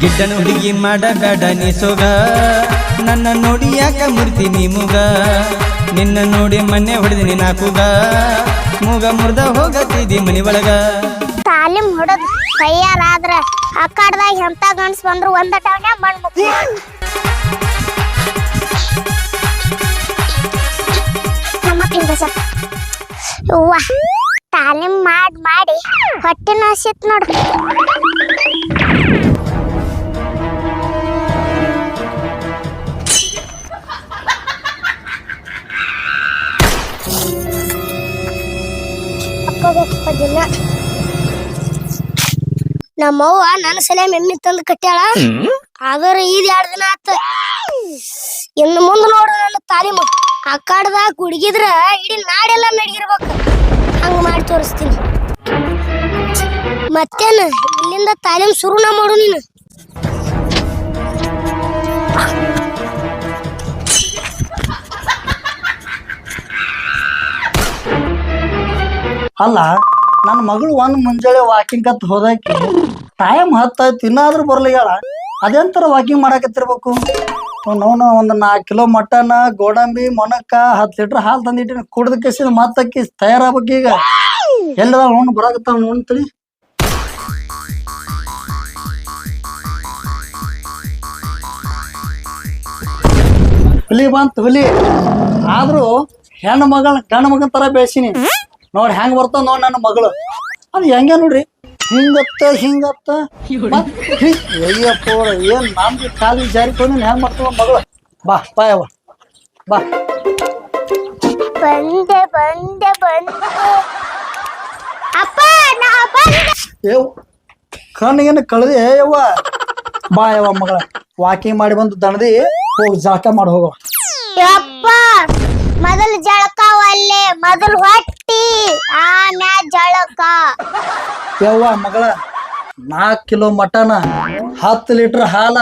ಗಿಡ್ಡನ ಹುಡುಗಿ ಮಾಡಬೇಡ ನೀ ನನ್ನ ನೋಡಿ ಯಾಕ ಮುರ್ತೀನಿ ಮುಗ? ನಿನ್ನ ನೋಡಿ ಮನೆ ಹೊಡೆದಿನಿ ನಾಕುಗ. ಮೂಗ ಮುರ್ದ ಹೋಗತ್ತಿದಿ ಮನಿ ಒಳಗ. ತಾಲಿಮ್ ಹೊಡದ್ ತಯಾರಾದ್ರ ಅಕ್ಕಾಡ್ದಾಗ ಎಂತ ಗಂಡ್ಸ್ ಬಂದ್ರು ಒಂದ ಟವನ್ಯಾಗ ಮಣ್ ಮುಕ್ಕು ಅವ್ವ ತಾಲಿಮ್ ಮಾಡ್ ಮಾಡಿ ಹೊಟ್ಟೆ ನಸಿತ್ ನೋಡು ನಮ್ಮವ್ವ ನನ್ನ ಸಲ ಎಮ್ಮಿ ತಂದು ಕಟ್ಟ್ಯಾಳ. ಆದ್ರೆ ಇದು ಎರಡು ದಿನ ಆತ. ಇನ್ನು ಮುಂದೆ ನೋಡು ನನ್ನ ತಾಲೀಮು ಆ ಕಾಡ್ದಾಗ ಹುಡುಗಿದ್ರ ಇಡೀ ನಾಡೆಲ್ಲ ನಡಗಿರ್ಬೇಕು. ಹಂಗ ಮಾಡಿ ತೋರಿಸ್ತೀನಿ. ಮತ್ತೇನ ಇಲ್ಲಿಂದ ತಾಲೀಮ್ ಶುರುನ ಮಾಡು ನೀನು. ಅಲ್ಲ ನನ್ನ ಮಗಳು ಒಂದ್ ಮುಂಜಾನೆ ವಾಕಿಂಗ್ ಅಂತ ಹೋದಾಕಿ ಟೈಮ್ ಹತ್ತಾಯ್ತು ಇನ್ನಾದ್ರೂ ಬರ್ಲಿಗ್ಯಾಳ ಅದೆಂತರ ವಾಕಿಂಗ್ ಮಾಡಾಕತ್ತಿರ್ಬೇಕು? ನೋನ ಒಂದು ನಾಲ್ಕು ಕಿಲೋ ಮಟನ್ ಗೋಡಂಬಿ ಮೊನಕ ಹತ್ತು ಲೀಟರ್ ಹಾಲು ತಂದಿಟ್ಟಿನ. ಕುಡ್ದ ಕಸಿದ ಮತ್ತಕ್ಕಿ ತಯಾರಾಗ್ಬೇಕು ಈಗ. ಎಲ್ಲದ ನೋಡ್ ಬರಾಕತ್ತಾವ ತಿಳಿ ಹುಲಿ ಬಂತು ಹುಲಿ. ಆದ್ರೂ ಹೆಣ್ಣು ಮಗಳ ಗಂಡ ಮಗನ ತರ ಬೆಳೆಸಿನಿ. ನೋಡಿ ಹೆಂಗ್ ಬರ್ತಾವ ನೋಡ್ ನನ್ನ ಮಗಳು. ಅದು ಹೆಂಗೆ ನೋಡ್ರಿ? ಹಿಂಗತ್ತ ಹಿಂಗತ್ತ. ಅಯ್ಯಪ್ಪ ಏನ್ ನಮ್ಗೆ ಕಾಲಿ ಜಾರಿ ತೊಗೊಂಡು ಹೆಂಗ್ ಮಾಡ್ತಾವ ಮಗಳು? ಬಾ ಬಾಯ ಬಾ. ಬಂದೆ ಬಂದೆ ಬಂದೆ. ಅಪ್ಪ ನಾ ಬಂದೆ ಏವ್ ಕಣ್ಣಿಗೇನು ಕಳ್ದೆ ಯವ್ವ. ಬಾ ಯವ್ವ ಮಗಳ. ವಾಕಿಂಗ್ ಮಾಡಿ ಬಂದು ದಣದಿ ಹೋಗಿ ಜಾಕ ಮಾಡಿ ಹೋಗೋ ಯಪ್ಪ. ಮೊದಲು ಜಳಕ ಒಲ್ಲೆ ಮೊದಲು ಹೊಟ್ಟಿ ಆಮ್ಯಾ ಜಳಕ. ಯವ್ವ ಮಗಳ ನಾಲ್ಕು ಕಿಲೋ ಮಟನ ಹತ್ತು ಲೀಟರ್ ಹಾಲ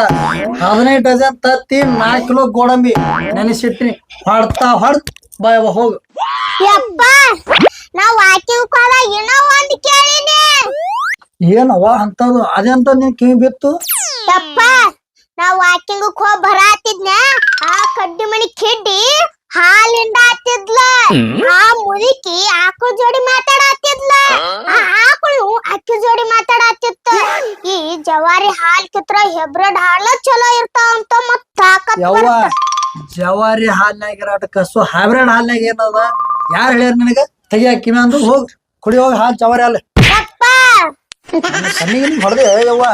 ಹದಿನೈದು ಡಜನ್ ತತ್ತಿ ನಾಲ್ಕು ಕಿಲೋ ಗೋಡಂಬಿ. ನೆನೆಸಿಟ್ಟಿನಿ. ಹೊಡ್ತಾ ಹೊಡ್ ಬಾಯವ ಹೋಗ. ಯಪ್ಪ ನಾವು ವಾಕಿಂಗ್ ಏನೋ ಒಂದು ಕೇಳಿನಿ. ಏನವ್ವ ಅಂತದು ಅದೆಂತ ನೀನ್ ಕಿವಿ ಬಿತ್ತು? ಯಪ್ಪ ನಾ ವಾಕಿಂಗ್ ಹೋಗಿ ಬರಾತಿದ್ನ ಆ ಕಡ್ಡಿ ಮಣಿ ಕಿಡ್ಡಿ ಹಾಲಿಂದ ಹತ್ತಿದ್ಲ ಆ ಮುದುಕಿ ಆಕಳ ಜೋಡಿ ಮಾತಾಡತ್ತಿದ್ಲ ಆ ಆಕಳು ಅಕ್ಕಿ ಜೋಡಿ ಮಾತಾಡತ್ತಿತ್ತ ಈ ಜವಾರಿ ಹಾಲ್ ಕಿತ್ರ ಹೆಬ್ರಡ್ ಹಾಲ ಚಲೋ ಇರ್ತಾವ ಅಂತ ಮತ್ ತಾಕತ್ ಯವ್ವ ಬರುತ್ತ. ಜವಾರಿ ಹಾಲ್ನಾಗಿರಾಟ ಕಸು ಹೈಬ್ರಿಡ್ ಹಾಲ್ನಾಗ ಏನದ? ಯಾರು ಹೇಳ್ಯಾರ ನಿನಗ? ತೆಗಿಯಾಕಿ ಅಂದ್ರು ಹೋಗ್ ಕುಡಿ ಹೋಗಿ ಹಾಲ್ ಜವಾರಿ ಹಾಲು. ಯಪ್ಪ. ಹೊಡೆದೆ ಯವ್ವ ಯವ್ವ.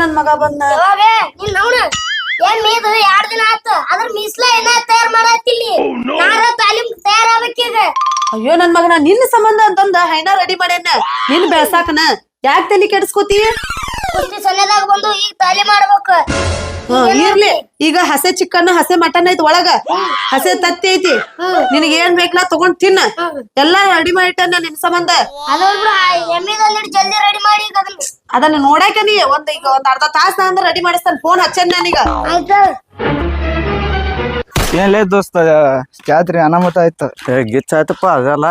ನನ್ ಮಗ ಬಂದ. ಏನ್ ಮೀದು? ಎರಡ್ ದಿನ ಆತ ಅದ್ರ ಮೀಸ್ಲ ಏನ ತಯಾರ್ ಮಾಡತ್ತಿಲ್ಲಿ ನಾರ ತಾಲೀಮ್ ತಯಾರಾಗ್ಬೇಕೀಗ ಅಯ್ಯೋ ನನ್ ಮಗನ ನಿನ್ನ ಸಂಬಂಧ ಅಂತಂದ ಹೈನ ರೆಡಿ ಮಾಡ್ಯಾನ. ನಿನ್ ಬೆಳ್ಸಾಕನ. ಯಾಕ್ ತಲಿ ಕೆಡಿಸ್ಕೋತಿ? ಕುಸ್ತಿ ಸಣ್ಣದಾಗ ಬಂದು ಈಗ ತಾಲಿ ಮಾಡ್ಬೇಕು. ಹ್ಮ್, ಇರ್ಲಿ. ಈಗ ಹಸೆ ಚಿಕನ್ ಹಸೆ ಮಟನ್ ಐತಿ ಒಳಗ. ಹಸೆ ತತ್ತಿ ಐತಿ. ನಿನಗ ಏನ್ ಬೇಕಲ್ಲ ತಗೊಂಡ್ ತಿನ್ನ. ಎಲ್ಲಾ ರೆಡಿ ಮಾಡಿಟ್ಟ ನಿನ್ ಸಂಬಂಧ. ಜಲ್ದಿ ರೆಡಿ ಮಾಡಿ ಅದನ್ನ ನೋಡಾಕ ನೀ ಒಂದ್ ಈಗ ಒಂದ್ ಅರ್ಧ ತಾಸ ಅಂದ್ರೆ ರೆಡಿ ಮಾಡಿಸ್ತಾನ. ಫೋನ್ ಹಚ್ಚನ್ ನಾನೀಗ. ಆಯ್ತು? ಏನ್ಲೇ ದೋಸ್ತ ಜಾತ್ರೆ ಅನಾಮತ ಆಯ್ತು. ಏ ಗಿಚ್ ಆಯ್ತಪ್ಪ ಆಗಲ್ಲ.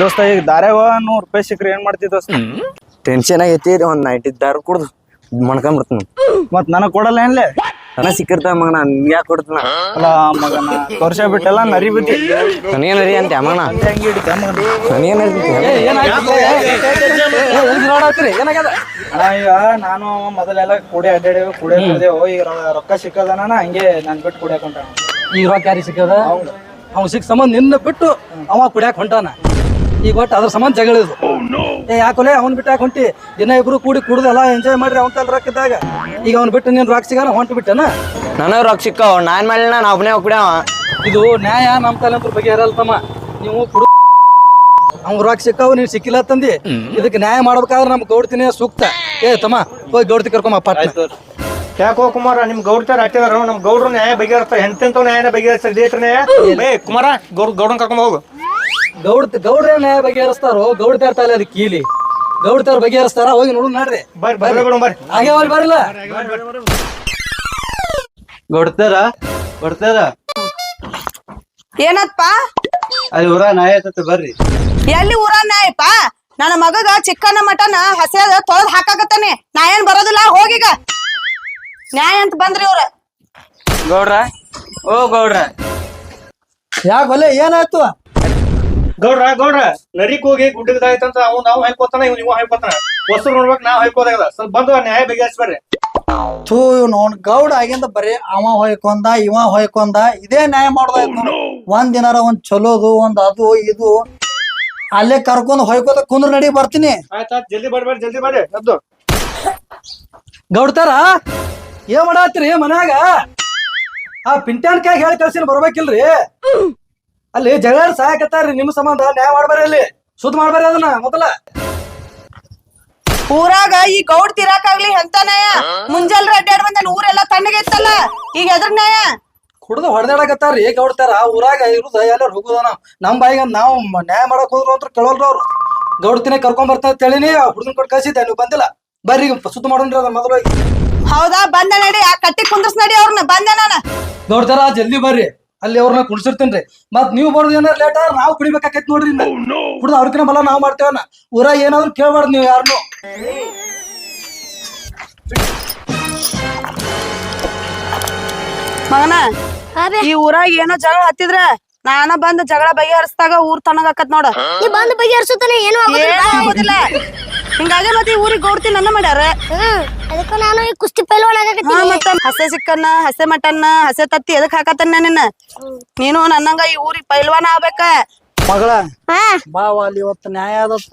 ದೋಸ್ತ ಈಗ ದಾರ್ಯಾಗ ನೂರ್ ರೂಪಾಯಿ ಸಿಕ್ಕ್ರೆ ಏನ್ ಮಾಡ್ತಿ ದೋಸ್ತ? ಟೆನ್ಷನ್ ಆಗೈತಿ ಒಂದ್ ನೈಟ್ ದಾರು ಕುಡ್ದು ಮಣ್ಕೊಂಡ್ಬಿಡ್ತೀನಿ ಮತ್ ನನಗ್ ಕೊಡಲ್ಲ ಏನ್ಲೇ? ಹಣ ಸಿಕ್ಕಿರ್ತ ಮಗನ ನಿನ್ಗೆ ಯಾಕೆ ಕೊಡ್ತಾನ? ಅಲ್ಲ ಮಗನ ವರ್ಷ ಬಿಟ್ಟೆಲ್ಲ ನರಿ ಬಿಟ್ಟಿ ನನಗೇನರಿ ಅಂತ ಮಗನ? ಹೆಂಗ್ ಹಿಡಿತ ಮಗನ? ನನಗೇನ್ ಅಣ್ಣ ಈಗ ನಾನು ಮೊದಲೆಲ್ಲ ಕೂಡಿ ಅಡ್ಡಾಡೇವು ಕೂಡಿ ಅಡ್ಡಾಡೇವು ಈಗ ರೊ- ರೊಕ್ಕ ಸಿಕ್ಕದನ ಹಂಗೆ ನಾನು ಬಿಟ್ಟು ಕುಡಿಯಾಕ ಹೊಂಟಾನ ಈಗ ರೊಕ್ಕ ಯಾರಿಗೆ ಸಿಕ್ಕದ? ಅವ್ನು ಸಿಕ್ಕ ಸಂಬಂಧ ನಿನ್ನ ಬಿಟ್ಟು ಅವ ಕುಡಿಯಾಕ ಹೊಂಟಾನ. ಈಗ ಒಟ್ಟು ಅದ್ರ ಸಂಬಂಧ ಜಗಳ ಇದು ಏ ಯಾಕೊಲೆ ಅವ್ನ್ ಬಿಟ್ಟು ಯಾಕೆ ಹೊಂಟಿ. ದಿನ ಇಬ್ರು ಕೂಡಿ ಕುಡ್ದೆಲ್ಲ ಎಂಜಾಯ್ ಮಾಡ್ರಿ ಅವ್ನ ತಲೆ ರೊಕ್ಕ ಇದ್ದಾಗ ಈಗ ಅವ್ನ್ ಬಿಟ್ಟು ನೀನ್ ರೊಕ್ಕ ಸಿಗಾನ ಹೊಂಟು ಬಿಟ್ಟನ? ನನಗೆ ರೊಕ್ಕ ಸಿಕ್ಕಾವ ನಾನ್ ಮಾಡಿಲ್ಲ ನಾನು ಒಬ್ಬನೇ ಕುಡಿಯವ ಇದು ನ್ಯಾಯ ನಮ್ಮ ತಲೆ ಅಂತ ಬಗ್ಗೆ ಇರಲ್ಲ ತಮ್ಮ. ನೀವು ಕುಡು ಅವ್ನ್ ರೊಕ್ಕ ಸಿಕ್ಕಾವು ನೀನ್ ಸಿಕ್ಕಿಲ್ಲ ತಂದಿ ಇದಕ್ಕೆ ನ್ಯಾಯ ಮಾಡ್ಬೇಕಾದ್ರೆ ನಮ್ ಗೌಡ್ತಿನೇ ಸೂಕ್ತ. ಏ ತಮ್ಮ ಹೋಗಿ ಗೌಡ್ತಿ ಕರ್ಕೊಂಬ ಪಾಠ ಯಾಕೋ ಕುಮಾರ ನಿಮ್ ಗೌಡ್ತಾರ ಹಾಕಿದಾರ ನಮ್ ಗೌಡ್ರು ನ್ಯಾಯ ಬಗೆಹರಿಸ್ತಾರೆ ಎಂತೆಂತ ನ್ಯಾಯ ಬಗೆಹರಿಸ್ತಾರೆ ದೇತ್ರ ನ್ಯಾಯ? ಏ ಕುಮಾರ ಗೌಡ್ ಗೌಡನ್ ಕರ್ಕೊಂಡ್ ಹೋಗು. ಗೌಡ್ ಗೌಡ್ರ ನ್ಯಾಯ ಬಗೆಹರಿಸ್ತಾರೋ ಗೌಡ್ತಾರ ತಲೆ ಅದಕ್ಕೆ ಕೀಲಿ. ಗೌಡ್ತಾರ ಬಗೆಹರಿಸ್ತಾರ ಹೋಗಿ ನೋಡು ನೋಡ್ರಿ. ಬರ್ರಿ ಬರ್ರಿ ಗೌಡ ಬರ್ರಿ. ಹಾಗೆ ಅವ್ರು ಬರಲ್ಲ. ಗೌಡ್ತಾರ ಗೌಡ್ತಾರ ಏನತ್ಪ? ಅಲ್ಲಿ ಊರ ನ್ಯಾಯ ಬರ್ರಿ. ಎಲ್ಲಿ ಊರ ನಾಯಪ್ಪ ನನ್ನ ಮಗಗ ಚಿಕ್ಕನ ಮಟನ್ ಹಸಿದ ತೊಳೆದ್ ಹಾಕಾಕತ್ತಾನೆ. ನಾ ಏನ್ ಬರೋದಿಲ್ಲ ಹೋಗಿಗ ನ್ಯಾಯ ಅಂತ ಬಂದ್ರಿ ಇವ್ರ. ಗೌಡ್ರ? ಓ ಗೌಡ್ರ. ಯಾಕೆ ಏನಾಯ್ತು? ಗೌಡ್ರ ಗೌಡ್ರ ನರಿಕ್ ಹೋಗಿ ಗುಡ್ಡದಾಯ್ತಂತ ಅವ್ನು ನಾವು ಹಾಕೋತಾನ ಇವ್ ನೀವು ಹಾಕೋತಾನ ಹೊಸರು ನೋಡ್ಬೇಕು ನಾವು ಹಾಕೋದಾಗದ ಸ್ವಲ್ಪ ಬಂದು ಆ ನ್ಯಾಯ ಬಗೆಹರಿಸ್ಬರ್ರಿ ಥೂ ನೋಡ್ ಗೌಡ ಆಗಿಂದ ಬರೀ ಅವ ಹೊಯ್ಕೊಂದ ಇವ ಹೊಯ್ಕೊಂದ ಇದೇ ನ್ಯಾಯ ಮಾಡೋದಾಯ್ತು ಒಂದ್ ದಿನಾರ ಒಂದ್ ಚಲೋದು ಒಂದ್ ಅದು ಇದು. ಅಲ್ಲೇ ಕರ್ಕೊಂಡ್ ಹೊಯ್ಕೋತ ಕುಂದ್ರ ನಡಿ ಬರ್ತೀನಿ. ಆಯ್ತಾ ಜಲ್ದಿ ಬರ್ಬೇಡಿ ಜಲ್ದಿ ಬರ್ರಿ. ಗೌಡ್ತಾರ ಏನ್ ಮಾಡಾತ್ರಿ ಮನ್ಯಾಗ? ಆ ಪಿಂಟ್ಯಾನ್ ಕಾಯಿ ಹೇಳಿ ಕಳ್ಸಿನ ಬರ್ಬೇಕಿಲ್ರಿ? ಅಲ್ಲಿ ಜಗಳ ಸಾಯಕತ್ತಾರ್ರಿ ನಿಮ್ ಸಂಬಂಧ ನ್ಯಾಯ ಮಾಡ್ಬಾರಿ ಅಲ್ಲಿ. ಸುದ್ದ ಮಾಡ್ಬಾರಿ ಅದನ್ನ ಮೊದಲ. ಊರಾಗ ಈ ಗೌಡ್ ತಿರಾಕಾಗ್ಲಿ ಎಂತ ನ್ಯಾಯ? ಮುಂಜಾನೆ ಅಡ್ಡಾಡ್ ಬಂದ ಊರೆಲ್ಲ ತಣ್ಣಗೆ ಇತ್ತಲ್ಲ? ಈಗ ಎದ್ರ ನ್ಯಾಯ? ಕುಡ್ದು ಹೊಡೆದಾಡಕತ್ತಾರ್ರಿ. ಗೌಡ್ತಾರ ಊರಾಗ ಇರುದ ಎಲ್ಲರೂ ಹೋಗುದನ. ನಾವ್ ನಮ್ ಬಾಯಿಗೆ ನಾವು ನ್ಯಾಯ ಮಾಡಕ್ ಹೋದ್ರು ಅಂತ ಕೇಳೋಲ್ರ ಅವ್ರು. ಗೌಡ್ತಿನ ಕರ್ಕೊಂಡ್ ಬರ್ತಾ ತಿಳಿನಿ ಹುಡುಗನ್ ಕೊಟ್ಟು ಕಳ್ಸಿದ್ದೆ ನೀವು ಬಂದಿಲ್ಲ. ಬರ್ರಿ ಸುತ್ತ ಮಾಡೋಣ ಮಾಡೋಣ್ರಿ ಅದ ಮೊದಲು ಹೌದಾ ಬಂದ ನಡಿ ಆ ಕಟ್ಟಿ ಕುಂದ್ರಸ್ ನಡಿ ಅವ್ರನ್ನ ಬಂದೆ ನಾನ. ಗೌಡ್ತಾರ ಜಲ್ದಿ ಬರ್ರಿ. ಅಲ್ಲಿ ಅವ್ರನ್ನ ಕುಡ್ಸಿರ್ತೇನ್ರಿ ಮತ್ ನೀವು ಬರೋದು ಏನಾರ ಲೇಟ್ ಆದ್ರೆ ನಾವು ಕುಡಿಬೇಕಾಕೈತಿ ನೋಡ್ರಿ ಕುಡ್ದು ಅವ್ರಕಿನ ಬಲ ನಾವ್ ಮಾಡ್ತೇವನ. ಊರಾಗ ಏನಾದ್ರು ಕೇಳ್ಬಾರ್ದು ನೀವು ಯಾರನ್ನು ಮಗನ ಈ ಊರಾಗ ಏನೋ ಜಗಳ ಹತ್ತಿದ್ರ ನಾನ ಬಂದ್ ಜಗಳ ಬಗೆಹರಿಸಿದಾಗ ಊರ್ ತಣ್ಣಗಾಕತ್ ನೋಡ. ನೀ ಬಂದು ಬಗೆಹರಿಸುತ್ತಾನೆ ಏನು ಏನ್ ಆಗೋದಿಲ್ಲ. ಹಿಂಗಾಗಿ ಮತ್ತೆ ಈ ಊರಿಗೆ ಗೌಡ್ತಿ ನನ್ನ ಮಾಡ್ಯಾರ. ಅದಕ್ಕ ನಾನು ಈ ಕುಸ್ತಿ ಪೈಲ್ವಾನ್ ಹಾ, ಆಗಕತ್ತೀನಿ ಮತ್ತ ಹಸೆ ಚಿಕ್ಕನ್ನ ಹಸೆ ಮಟನ್ನ ಹಸೆ ತತ್ತಿ ಎದಕ್ ಹಾಕತ್ತನ್ನ ನಿನ್ನ? ನೀನು ನನ್ನಂಗ ಈ ಊರಿಗೆ ಪೈಲ್ವಾನ ಆಗ್ಬೇಕ. ಮಗಳ ಹಾ. ಬಾವ ಅಲ್ಲಿ ಇವತ್ತು ನ್ಯಾಯ ಆದತ್ತ.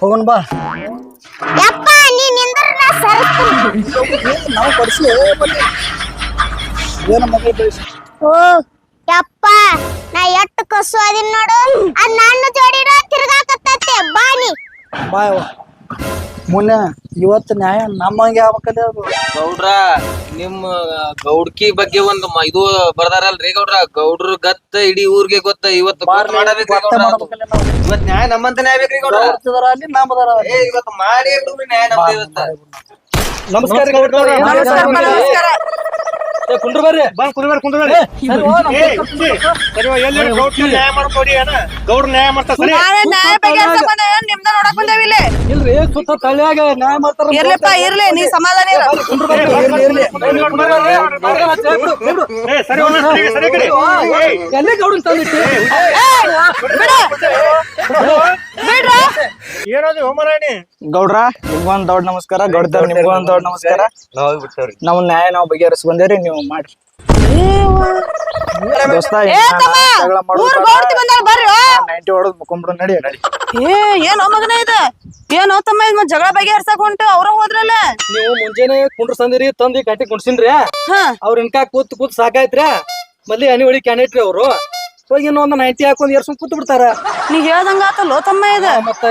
ಹೋಗೋಣ ಬಾ. ಯಪ್ಪ ನೀ ನಿಂದ್ರ ನಾ ಸರಿಸ್ತೀನಿ ನಾವು ಬಡ್ಸಿ ಏನು ಮಗಳ ಬೆಳೆಸಿ ಓ ಯಪ್ಪ ನಾ ಎಟ್ಟು ಕಸು ಅದೀನ್ ನೋಡು. ಅದ್ ನನ್ನ ಜೋಡಿರ ತಿರ್ಗಾಕತ್ತೈತೆ ಬಾನಿ ಬಾಯ್ ಮುನ್ನ ಇವತ್ತು ನ್ಯಾಯ ನಮ್ಮಂಗೆ ಆಗ್ಬೇಕಲ್ಲ ಅದು. ಗೌಡ್ರ ನಿಮ್ಮ ಗೌಡ್ಕಿ ಬಗ್ಗೆ ಒಂದು ಮ- ಇದು ಬರ್ದಾರಲ್ರಿ ಗೌಡ್ರ? ಗೌಡ್ರ ಗತ್ತ ಇಡೀ ಊರ್ಗೆ ಗೊತ್ತ ಇವತ್ತು ಗೊತ್ತ ಮಾಡ್ಬೇಕಲ್ಲ ನಾವು. ಇವತ್ ನ್ಯಾಯ ನಮ್ಮಂತ ನ್ಯಾಯ ಬೇಕ್ರಿ ಗೌಡ್ರ ಅಲ್ಲಿ ನಮ್ಮದಾರ ಅಲ್ಲಿ. ಏ ಇವತ್ತು ಮಾಡಿ ನ್ಯಾಯ ನಮ್ದು ಇವತ್ತ. ನಮಸ್ಕಾರ ಗೌಡ್ರ. ನಮಸ್ಕಾರಪ್ಪ, ನಮಸ್ಕಾರ. ಏ, ಕುಂಡ್ರು ಬರ್ರಿ. ಬಂದ್ ಕುಂದ್ರ ಕುಂದ್ರ ನ್ಯಾಯ ಮಾಡ್ಕೊಡಿ ಅಣ್ಣ. ಗೌಡ್ರ ನ್ಯಾಯ ಮಾಡ್ತಾರ ಸರಿ? ನಾವೇ ನ್ಯಾಯ ಬಗೆಹರ್ಸಕ್ ಬಂದೇವ ನಿಮ್ದ ನೋಡಕ್ ಬಂದೇವಿ ಇಲ್ಲಿ? ಇಲ್ರಿ ಸುತ್ತ ತಳ್ಳಿಯಾಗ ನ್ಯಾಯ ಮಾಡ್ತಾರ ಇರ್ಲಿಪ್ಪ ಇರ್ಲಿ ನೀ ಸಮಾಧಾನ ಇರು. ಕುಂಡ್ರು ಬರ್ರಿ. ಇರ್ಲಿ, ಇರ್ಲಿ. ಏ, ಸರಿ ಸರಿ ಸರಿ ಕಡೆ. ಏಯ್, ಎಲ್ಲಿ ಗೌಡನ್ ತಂದಿಟ್ಟಿ ಬಿಡ್ರ. ಏನದು ಹೋಮರಾಣಿ? ಗೌಡ್ರ ನಿಮ್ಗೊಂದ್ ದೊಡ್ಡ ನಮಸ್ಕಾರ. ಗೌಡ್ತಾರ ನಿಮ್ಗೊಂದ್ ದೊಡ್ಡ ನಮಸ್ಕಾರ. ನಾವ್ ನ್ಯಾಯ ನಾವ್ ಬಗೆಹರಿಸಿ ಬಂದೇವ್ರಿ ನೀವು ಮಾಡ್ರಿ ದೋಸ್ತ ಹರ್ಸಕ್. ನೈಂಟಿ ಹೊಡೆದ್ ಮುಕೊಂಬಿಡು ನಡಿ ನಡಿ. ಏ ಏನೋ ಮಗನ ಇದು? ಏನೋ ತಮ್ಮ ಇದ್ ಮತ್ತ್ ಜಗಳ ಬಗೆಹರ್ಸಕ್ ಹೊಂಟು ಅವ್ರ ಹೋದ್ರಲ್ಲ? ನೀವು ಮುಂಜಾನೆ ಕುಂಡ್ರ ಸಂದಿರಿ ತಂದಿ ಕಟ್ಟಿ ಕುಣ್ಸಿನ್ರಿ. ಹಾ. ಅವ್ರ ಇನ್ಕಾ ಕೂತ್ ಕೂತ್ ಸಾಕಾಯ್ತ್ರಿ ಮಲ್ಲಿ ಹನಿ ಹೊಡಿ ಕ್ಯಾನೆಟ್ರಿ ಅವ್ರು. ಹೋಗಿ ಇನ್ನೊಂದ್ ನೈಂಟಿ ಹಾಕೊಂಡ್ ಏರ್ಸ್ಕೊಂಡ್ ಕೂತ್ ಬಿಡ್ತಾರ. ನೀ ಹೇಳ್ದಂಗ ಆತಲ್ಲೋ ತಮ್ಮ ಇದೆ? ಮತ್ತೆ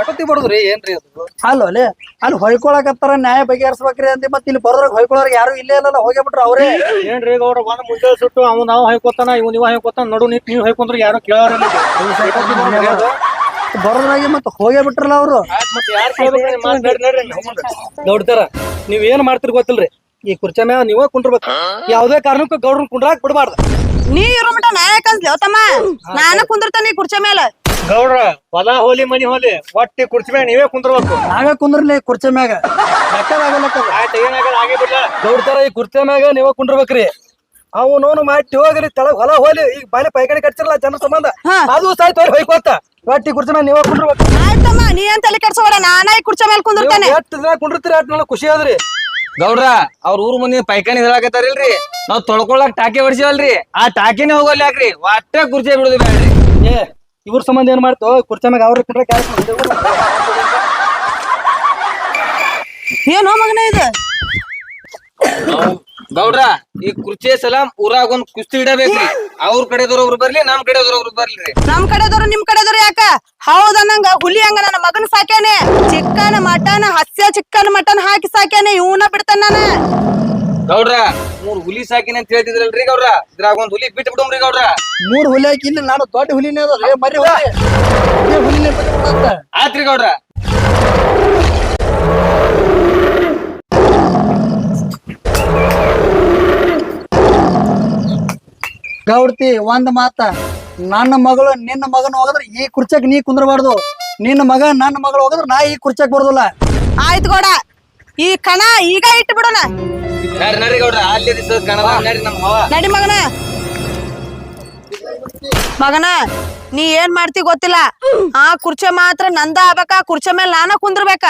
ಎಟತಿ ಬಡದ್ರಿ ಏನ್ರಿ ಅದು? ಅಲ್ಲ ಅಲ್ಲಿ ಅಲ್ಲಿ ಹೊಯ್ಕೊಳಕತ್ತಾರ ನ್ಯಾಯ ಬಗೆಹರಿಸ್ಬೇಕ್ರಿ ಅಂತ ಮತ್ತೆ ಇಲ್ಲಿ ಬರೋದ್ರಾಗ ಹೊಯ್ಕೊಳೋರ್ ಯಾರು ಇಲ್ಲೇ ಇಲ್ಲಲ್ಲ ಹೋಗೇ ಬಿಟ್ರ ಅವ್ರೇ. ಏನ್ರಿ ಗೌಡ್ರ ಬಂದ ಮುಂಜಾನೆ ಸುಟ್ಟು ಅವ್ನು ನಾವು ಹೊಯ್ಕೋತಾನ ಇವ್ ನೀವು ಹೊಯ್ಕೋತಾನ ನೋಡು ನಿಂತ್ ನೀವು ಹೊಯ್ಕೊಂಡ್ರೆ ಯಾರು ಕೇಳೋರಿಲ್ಲ ಬರೋದ್ರಾಗೆ ಮತ್ತೆ ಹೋಗೇ ಬಿಟ್ರಲ್ಲ ಅವ್ರು. ಮತ್ತೆ ಯಾರು. ನೋಡ್ತಾರ ನೀವ್ ಏನ್ ಮಾಡ್ತಿರ್ ಗೊತ್ತಿಲ್ರಿ? ಈ ಕುರ್ಚಿ ಮ್ಯಾಗ ನೀವ ಕುಂಡ್ರಬೇಕು. ಯಾವ್ದೇ ಕಾರಣಕ್ಕೂ ಗೌಡ್ರ ಕುಂಡ್ರಾಕ್ ಬಿಡಬಾರ್ದು. ನೀ ಇರೋ ಮಟ ನಾ ಯಾಕಂದ್ಲಿ ತಮ್ಮ ನಾನ ಕುಂದಿರ್ತಾನೆ ಈ ಕುರ್ಚಿ ಮೇಲೆ. ಗೌಡ್ರ ಹೊಲ ಹೋಲಿ ಮನಿ ಹೋಲಿ ಒಟ್ಟಿ ಕುರ್ಚಿ ಮ್ಯಾಗ ನೀವೇ ಕುಂದ್ರಬೇಕು. ನಾವೇ ಕುಂದ್ರಲಿ ಕುರ್ಚಿ ಮ್ಯಾಗ. ಆಯ್ತು ಏನಾಗಲ್ಲ ಆಗೇ ಬಿಡ್ಲ ನೋಡ್ತಾರ ಈ ಕುರ್ಚಿ ಮ್ಯಾಗ ನೀವ ಕುಂಡ್ರಬೇಕ್ರಿ. ಅವನೋನು ಮಾಡಿ ಹೋಗ್ರಿ ತೆಳಗ್ ಹೊಲ ಹೋಲಿ ಈಗ ಬಾಲೆ ಪೈಕಡೆ ಕಟ್ಸಿರಲ್ಲ ಜನ ಸಂಬಂಧ. ಅದು ಸಾಯ್ತು ಅವ್ರು ಹೋಯ್ಕೋತ. ಒಟ್ಟಿ ಕುರ್ಚಿ ಮ್ಯಾಗ ನೀವ ಕುಂಡ್ರಬೇಕು. ಆಯ್ತಮ್ಮ ನೀ ಏನ್ ತಲೆ ಕೆಡ್ಸೋಬೇಡ ನಾನ ಈ ಕುರ್ಚಿ ಮೇಲೆ ಕುಂದಿರ್ತಾನೆ. ಎಷ್ಟು ದಿನ ಕುಂಡಿರ್ತೀರಿ ಅಟ್ ನನಗೆ ಖುಷಿ ಆದ್ರಿ? ಗೌಡ್ರ ಅವ್ರ ಊರ್ ಮುಂದಿನ ಪೈಕಾಣಿ ಹೇಳಕತ್ತಾರಿಲ್ರಿ ನಾವ್ ತೊಳ್ಕೊಳಕ್ ಟಾಕಿ ಹೊಡ್ಸಿವಲ್ರಿ. ಆ ಟಾಕಿನೇ ಹೋಗಲ್ಲ ಯಾಕ್ರಿ? ಒಟ್ಟ ಕುರ್ಚಿ ಬಿಡುದು ಬೇಡ್ರಿ ಏ ಇವ್ರ ಸಂಬಂಧ ಏನ್ ಮಾಡ್ತು? ಕುರ್ಚಿ ಮ್ಯಾಗ ಅವ್ರ ಕುಂಡ್ರಕ್ ಏನೋ ಮಗನ ಇದು? ಗೌಡ್ರ ಈ ಕುರ್ಚಿ ಸಲ ಊರಾಗ ಒಂದ್ ಕುಸ್ತಿ ಇಡಬೇಕ್ರಿ. ಅವ್ರ ಕಡೆದವ್ರ ಒಬ್ರು ಬರ್ಲಿ ನಮ್ ಕಡೆದವ್ರ ಒಬ್ರು ಬರ್ಲಿ ನಮ್ ಕಡೆದವ್ರು ನಿಮ್ ಕಡೆದವ್ರು ಯಾಕ? ಹೌದ ನಂಗ ಹುಲಿ ಹಂಗ ನನ್ನ ಮಗನ ಸಾಕ್ಯಾನೆ. ಚಿಕ್ಕನ ಮಟನ್ ಹಸ್ಯ ಚಿಕ್ಕನ ಮಟನ್ ಹಾಕಿ ಸಾಕ್ಯಾನೆ ಇವನ ಬಿಡ್ತಾನ ನಾನು. ಗೌಡ್ರ ಮೂರ್ ಹುಲಿ ಸಾಕಿನ ಅಂತ ಹೇಳ್ತಿದ್ರಲ್ರಿ ಗೌಡ್ರ? ಇದ್ರಾಗ ಒಂದ್ ಹುಲಿ ಬಿಟ್ಟು ಬಿಡುಮ್ರಿ ಗೌಡ್ರ? ಮೂರ್ ಹುಲಿ ಹಾಕಿ ಇಲ್ಲ ನಾನು ದೊಡ್ಡ ಹುಲಿನೇ ಅದ. ಮರಿ ಹುಲಿ. ಆತ್ರಿ ಗೌಡ್ರ. ಗೌಡ್ತಿ ಒಂದ್ ಮಾತ. ನನ್ನ ಮಗಳು ನಿನ್ನ ಮಗನ ಹೋಗದ್ರ ಈ ಕುರ್ಚಕ್ ನೀ ಕುಂದ್ರಬಾರ್ದು. ನಿನ್ನ ಮಗ ನನ್ನ ಮಗಳು ಹೋಗದ್ರ ನಾ ಈ ಕುರ್ಚಕ್ ಬರೋದಿಲ್ಲ. ಆಯ್ತು ಗೌಡ ಈ ಕಣ ಈಗ ಇಟ್ಟು ಬಿಡೋಣ. ಗೌಡ್ರ ಅಲ್ಲಿ ಕಣದ ನಮ್ಮ ನಡಿ ಮಗನ. ಮಗನ ನೀ ಏನ್ ಮಾಡ್ತಿ ಗೊತ್ತಿಲ್ಲ? ಆ ಕುರ್ಚೆ ಮಾತ್ರ ನಂದ ಆಗ್ಬೇಕ ಕುರ್ಚೆ ಮೇಲೆ ನಾನ ಕುಂದ್ರಬೇಕ.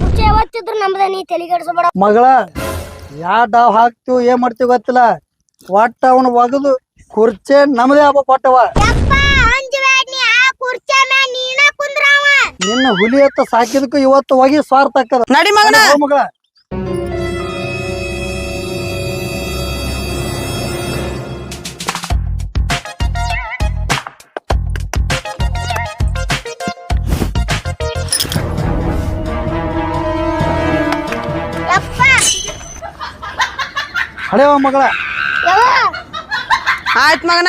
ಕುರ್ಚಿ ಯಾವತ್ತಿದ್ರು ನಮ್ದ ನೀ ತಲೆಗೆಡ್ಸಬೇಡ ಮಗಳ ಯಾ ಡಾವ್ ಹಾಕ್ತಿವ್ ಏನ್ ಮಾಡ್ತೀವಿ ಗೊತ್ತಿಲ್ಲ. ಒಟ್ಟ ಅವನು ಒಗದು ಕುರ್ಚೆ ನಮ್ದೇ ಹಬ್ಬ ಕೊಟ್ಟವ. ಯಪ್ಪ ಅಂಜಬೇಡ ಆ ಕುರ್ಚಿ ಮ್ಯಾಲ ನೀನ ಕುಂದ್ರಾವ. ನಿನ್ನ ಹುಲಿ ಎತ್ತ ಸಾಕಿದಕ್ಕೂ ಇವತ್ತು ಹೋಗಿ ಸ್ವಾರ್ಥ ಹಾಕದ ನಡಿ ಮಗನ. ಮಗಳ. ಹಳೆಯವ ಮಗಳ. ಆಯ್ತ್ ಮಗನ.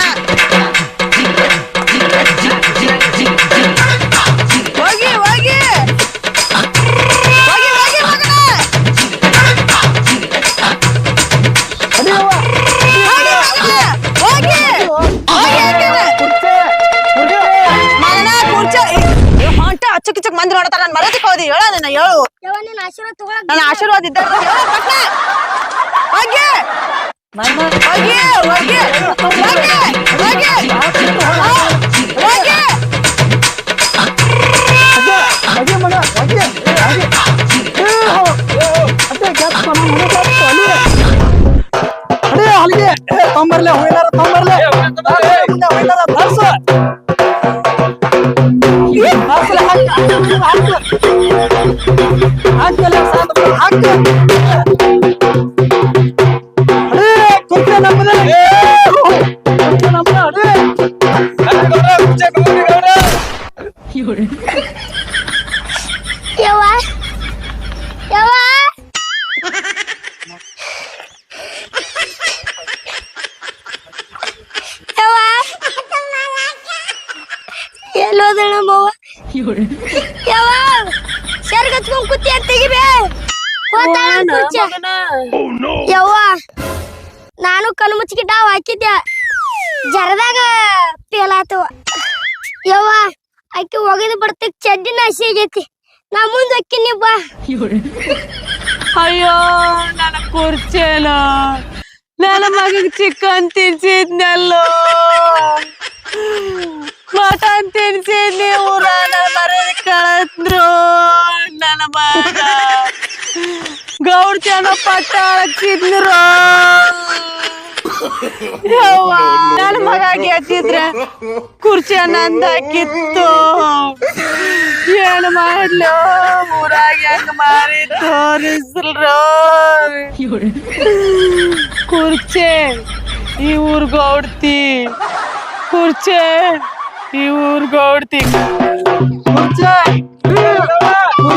ಹೋಗಿ ಹೋಗಿ. ಹೋಗಿ ಹೋಗಿ ಮಗನ. ಹೋಗಿ ಮಗನ. ಹೋಗಿ. ಹೋಗಿ ಕುರ್ಚೆ. ಮಗನ ಕುರ್ಚೆ. ಏ, ಹೊಂಟ ಅಚ್ಚು ಇಚ್ಚುಕ್ ಮಂದಿ ನೋಡ್ತಾರ. ನಾನು ಹೋದಿ ಹೇಳ ನಿನ್ನ ಹೇಳು. ಯವ್ವ ನಿನ್ನ ಆಶೀರ್ವಾದ ತಗೊಳಕ್ ನನ್ನ ಆಶೀರ್ವಾದ ಇದ್ದ ಹೇಳು ಪಟ್ನ. ಹೋಗಿ. ನನ್ನ ಹೋಗಿ ಹೋಗಿ ಹೋಗಿ ಹೋಗಿ ಹೋಗಿ ಅದೇ ಮಗ ಅದೇ ಅದೇ ಏ, ಹೋ. ಅದೇ ಕೆತ್ತ ನಮ್ಮ ಮನೆ ಕೆತ್ತ ಅಲ್ಲಿ. ಅದೇ ಅಲ್ಲಿಗೆ ಏ, ತೊಂಬರ್ಲೆ ಹೋಯ್ಲಾರ ತೊಂಬರ್ಲೆ ಮುಂದೆ ಹೋಯ್ಲಾರ ತರ್ಸು ತರ್ಸಲೆ ಹಾಕು ಹಾಕು ಯವ್ವ ನಾನು ಕಣ್ಣು ಮುಚ್ಚಿಗೆ ಡಾವ್ ಹಾಕಿದ್ದೆ. ಜರದಾಗ ಫೇಲ್ ಆತವ ಯವ್ವ ಆಕಿ ಒಗದು ಬರ್ತಕ್ ಚಡ್ಡಿ ಹಸಿ ಆಗೈತಿ. ನಾ ಮುಂದೆ ಅಕ್ಕಿನಿ ಬಾ. ಅಯ್ಯೋ ನನ್ನ ಕುರ್ಚೇನ. ನನ್ನ ಮಗ ಚಿಕನ್ ತಿನ್ಸಿದ್ನಲ್ಲೋ. ಮಟನ್ ತಿನ್ಸಿದ್ನಿ ಊರ ನನ್ನ ಕಳತ್ರು ನನ್ನ ಮಗ. ಗೌಡ್ ಚೆನ್ನ ಪಟ್ಟ ಹಚ್ಚಿದ್ರು ನನ್ನ ಮಗ ಗೆದ್ದಿದ್ರೆ ಕುರ್ಚಿ ನಂದ ಕಿತ್ತು ಏನ್ ಮಾಡ್ಲು? ಊರಾಗ ಹೆಂಗ್ ಮಾರಿ ತೋರಿಸ್ರು ಕುರ್ಚೆ, ಈ ಊರ್ ಗೌಡ್ತಿ. ಕುರ್ಚೆ, ಈ ಊರ್ ಗೌಡ್ತಿ. ಕುರ್ಚೆ.